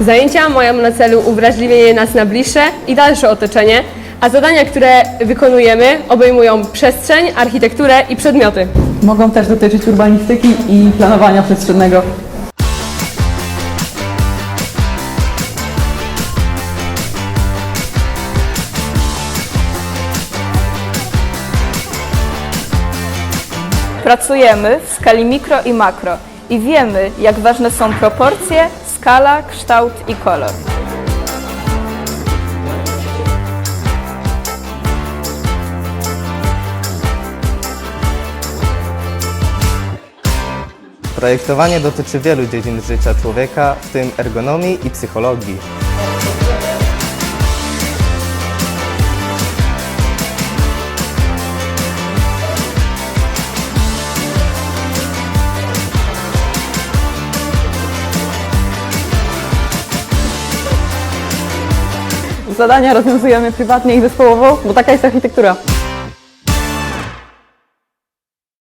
Zajęcia mają na celu uwrażliwienie nas na bliższe i dalsze otoczenie, a zadania, które wykonujemy, obejmują przestrzeń, architekturę i przedmioty. Mogą też dotyczyć urbanistyki i planowania przestrzennego. Pracujemy w skali mikro i makro i wiemy, jak ważne są proporcje, skala, kształt i kolor. Projektowanie dotyczy wielu dziedzin życia człowieka, w tym ergonomii i psychologii. Zadania rozwiązujemy prywatnie i zespołowo, bo taka jest architektura.